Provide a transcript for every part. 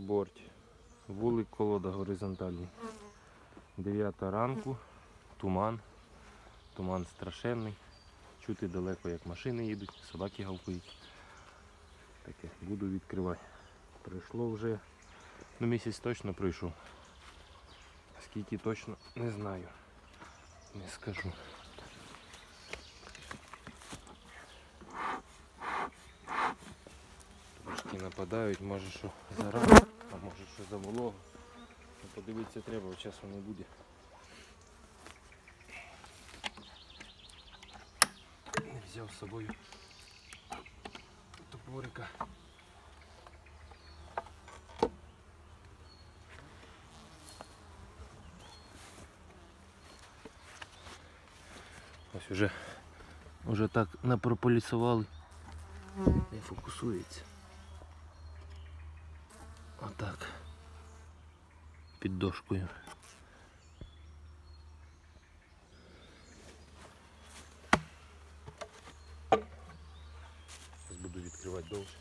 борт. Вулик колода горизонтальний. 9 ранку, туман. Туман страшенний. Чути далеко, як машини їдуть, собаки гавкають. Таке, буду відкривати. Пройшло вже, ну місяць точно пройшов. Скільки точно не знаю. Не скажу. Трошки нападають, може що зараза, а може що за волога. Ну, Подивитися треба, часу не буде. Не взяв з собою топорика. Ось уже, уже так напрополісували. Не фокусується. Отак. Під дошкою. Зараз буду відкривати довше.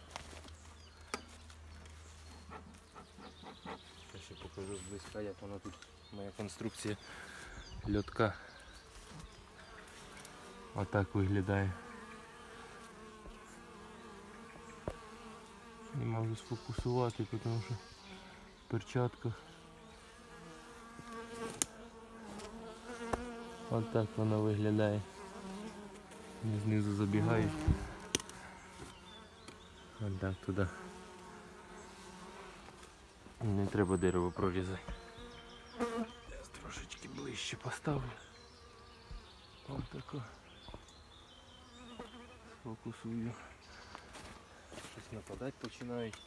Я ще покажу зблизька, як вона тут, моя конструкція льотка. Отак виглядає. Не можу сфокусувати, тому що в перчатках. Отак воно виглядає. Вони Знизу забігають. Отак туди. Не треба дерево прорізати. Зараз трошечки ближче поставлю. Ось тако. Фокусую. Щось нападати починають.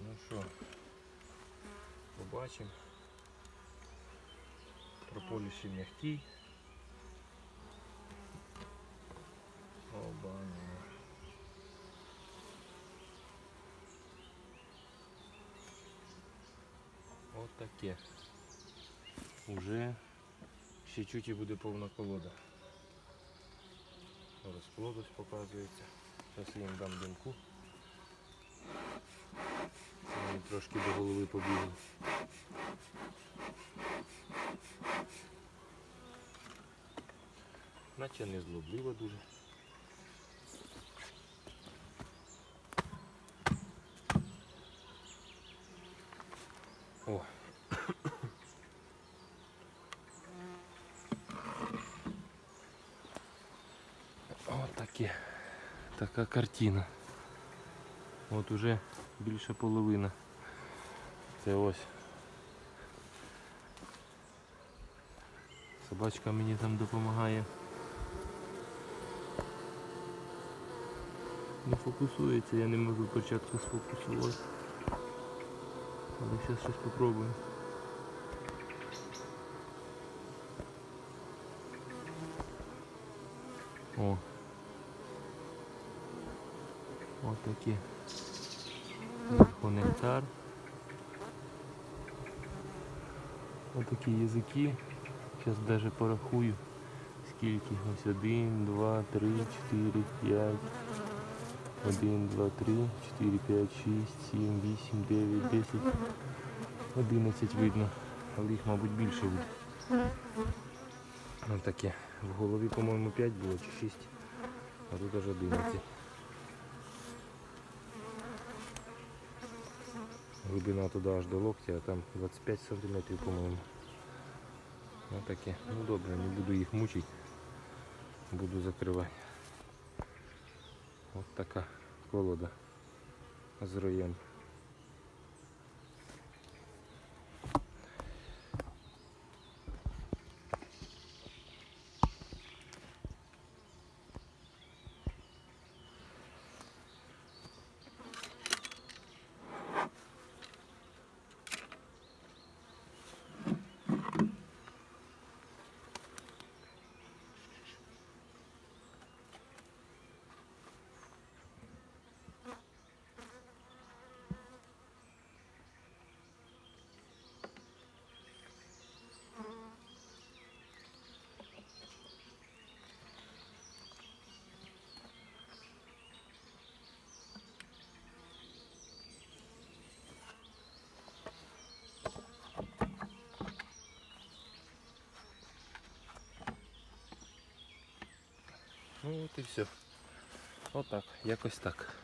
Ну що, побачимо. Прополіші м'який. Оба. От таке. Уже ще чуть і буде повна колода. Розплод ось показується. Зараз я їм дам димку. Вони трошки до голови побігли. Наче не злоблива дуже. О. От таке. Така картина. От уже більше половина. Це ось. Собачка мені там допомагає. Не фокусується, я не можу початку сфокусувати. Але зараз щось попробую. О. Ось такі. Нектар. Ось такі язики. Зараз навіть порахую. Скільки? Ось один, два, три, чотири, п'ять. Один, два, три, чотири, п'ять, шість, сім, вісім, дев'ять, десять. Одинадцять видно. Але їх, мабуть, більше буде. Ось таке. В голові, по-моєму, 5 було чи 6. А тут аж 11. Глибина туди аж до локтя, а там 25 сантиметрів, по-моєму. Вот такие. Ну добре, не буду їх мучити. Буду закривати. Ось така колода з роєм. Ну от і все. Отак, якось так.